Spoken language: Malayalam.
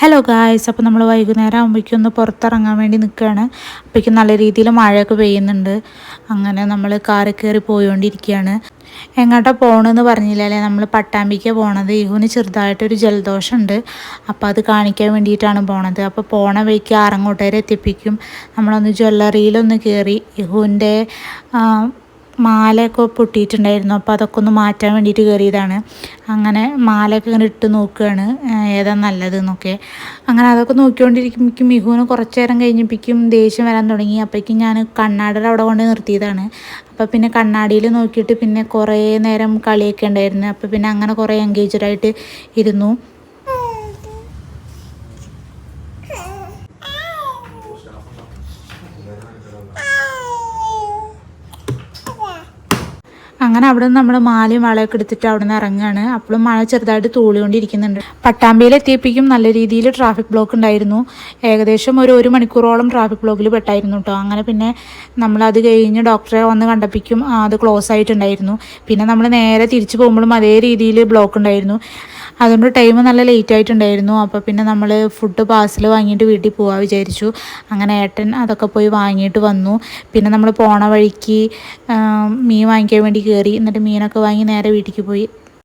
ഹലോ ഗായ്സ് അപ്പോൾ നമ്മൾ വൈകുന്നേരം ആകുമ്പോഴേക്കും ഒന്ന് പുറത്തിറങ്ങാൻ വേണ്ടി നിൽക്കുകയാണ് അപ്പോഴേക്കും നല്ല രീതിയിൽ മഴയൊക്കെ പെയ്യുന്നുണ്ട്. അങ്ങനെ നമ്മൾ കാറിൽ കയറി പോയോണ്ടിരിക്കുകയാണ് എങ്ങോട്ടാ പോകണമെന്ന് പറഞ്ഞില്ല? അല്ലേ? നമ്മൾ പട്ടാമ്പിക്ക് പോണത്. ഇഹുവിന് ചെറുതായിട്ടൊരു ജലദോഷമുണ്ട് അപ്പോൾ അത് കാണിക്കാൻ വേണ്ടിയിട്ടാണ് പോണത്. അപ്പോൾ പോണ വഴിക്ക് ആറങ്ങോട്ടേരെ എത്തിപ്പിക്കും. നമ്മളൊന്ന് ജ്വല്ലറിയിലൊന്ന് കയറി ഇഹുവിന്റെ മാലയൊക്കെ പൊട്ടിയിട്ടുണ്ടായിരുന്നു. അപ്പോൾ അതൊക്കെ ഒന്ന് മാറ്റാൻ വേണ്ടിയിട്ട് കയറിയതാണ് അങ്ങനെ മാലയൊക്കെ ഇങ്ങനെ ഇട്ട് നോക്കുകയാണ്. ഏതാ നല്ലതെന്നൊക്കെ. അങ്ങനെ അതൊക്കെ നോക്കിക്കൊണ്ടിരിക്കുമ്പോഴേക്കും മിഹുവിന് കുറച്ച് നേരം കഴിഞ്ഞപ്പോഴേക്കും ദേഷ്യം വരാൻ തുടങ്ങി. അപ്പോഴേക്കും ഞാൻ കണ്ണാടിയുടെ അവിടെ കൊണ്ട് നിർത്തിയതാണ്. അപ്പോൾ പിന്നെ കണ്ണാടിയിൽ നോക്കിയിട്ട് പിന്നെ കുറേ നേരം കളിയൊക്കെ ഉണ്ടായിരുന്നു. അപ്പോൾ പിന്നെ അങ്ങനെ കുറേ എൻഗേജഡ് ആയിട്ട് ഇരുന്നു. അങ്ങനെ അവിടെ നിന്ന് നമ്മൾ മാലയും വളയൊക്കെ എടുത്തിട്ട് അവിടെ നിന്ന് ഇറങ്ങുകയാണ് അപ്പോഴും മഴ ചെറുതായിട്ട് തൂളിക്കൊണ്ടിരിക്കുന്നുണ്ട് പട്ടാമ്പിയിൽ എത്തിയപ്പോഴേക്കും നല്ല രീതിയിൽ ട്രാഫിക് ബ്ലോക്ക് ഉണ്ടായിരുന്നു. ഏകദേശം ഒരു ഒരു മണിക്കൂറോളം ട്രാഫിക് ബ്ലോക്കിൽ പെട്ടായിരുന്നു കേട്ടോ അങ്ങനെ പിന്നെ നമ്മൾ അത് കഴിഞ്ഞ് ഡോക്ടറെ വന്ന് കണ്ടപ്പോഴേക്കും അത് ക്ലോസ് ആയിട്ടുണ്ടായിരുന്നു. പിന്നെ നമ്മൾ നേരെ തിരിച്ചു പോകുമ്പോഴും അതേ രീതിയിൽ ബ്ലോക്ക് ഉണ്ടായിരുന്നു. അതുകൊണ്ട് ടൈം നല്ല ലേറ്റ് ആയിട്ടുണ്ടായിരുന്നു. അപ്പോൾ പിന്നെ നമ്മൾ ഫുഡ് പാഴ്സൽ വാങ്ങിയിട്ട് വീട്ടിൽ പോകാൻ വിചാരിച്ചു. അങ്ങനെ ഏട്ടൻ അതൊക്കെ പോയി വാങ്ങിയിട്ട് വന്നു. പിന്നെ നമ്മൾ പോണ വഴിക്ക് മീൻ വാങ്ങിക്കാൻ വേണ്ടി കയറി എന്നിട്ട് മീനൊക്കെ വാങ്ങി നേരെ വീട്ടിലേക്ക് പോയി.